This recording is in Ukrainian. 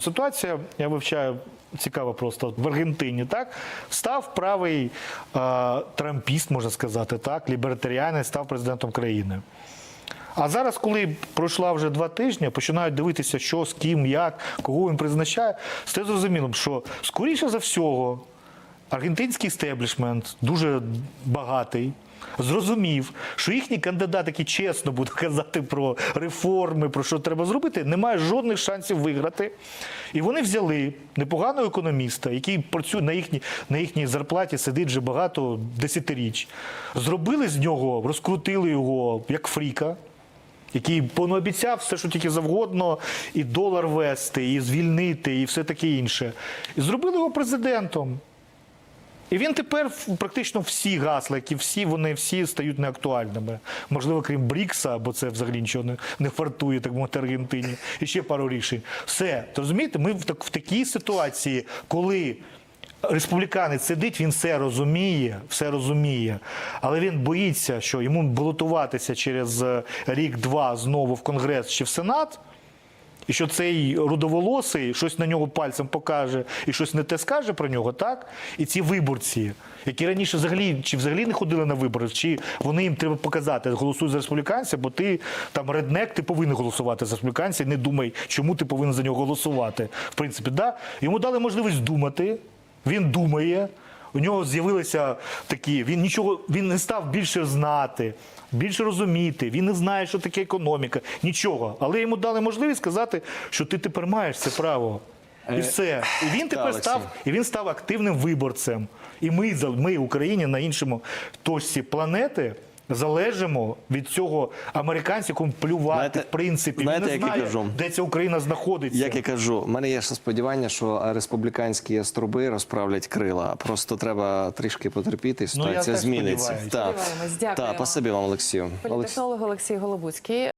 Ситуація, я вивчаю, цікаво просто в Аргентині, так став правий е, трампіст, можна сказати, так, лібертаріанець, став президентом країни. А зараз, коли пройшла вже два тижні, починають дивитися, що з ким, як, кого він призначає, стає зрозумілим, що скоріше за всього аргентинський істеблішмент дуже багатий. Зрозумів, що їхній кандидат, який чесно буде казати про реформи, про що треба зробити, не має жодних шансів виграти. І вони взяли непоганого економіста, який працює на їхній, на їхній зарплаті, сидить вже багато десятиріч. Зробили з нього, розкрутили його як фріка який понаобіцяв все, що тільки завгодно, і долар вести, і звільнити, і все таке інше. І зробили його президентом. І він тепер практично всі гасла, які всі, вони всі стають неактуальними. Можливо, крім Брікса, бо це взагалі нічого не, не фартує, так мовити, Аргентині. І ще пару рішень. Все, то розумієте, ми в, так, в такій ситуації, коли республіканець сидить, він все розуміє, все розуміє, але він боїться, що йому балотуватися через е, рік-два знову в Конгрес чи в Сенат. І що цей рудоволосий щось на нього пальцем покаже і щось не те скаже про нього, так? І ці виборці, які раніше взагалі чи взагалі не ходили на вибори, чи вони їм треба показати, голосуй за республіканця, бо ти там реднек, ти повинен голосувати за республіканця. і Не думай, чому ти повинен за нього голосувати. В принципі, да? йому дали можливість думати. Він думає. У нього з'явилися такі. Він нічого, він не став більше знати, більше розуміти. Він не знає, що таке економіка, нічого. Але йому дали можливість сказати, що ти тепер маєш це право. І все. І він тепер став, і він став активним виборцем. І ми, ми Україні, на іншому точці планети. Залежимо від цього американця, якому плювати, Знаєте- в принципі. знаєте, він не як я кажу? де ця Україна знаходиться. Як я кажу, в мене є ще сподівання, що республіканські струби розправлять крила. Просто треба трішки потерпіти, Ситуація Ну, ситуація теж зміниться. Так, Сподіваємось. Та, так, спасибі вам, Олексію. Політехнолог Олексій Голобуцький.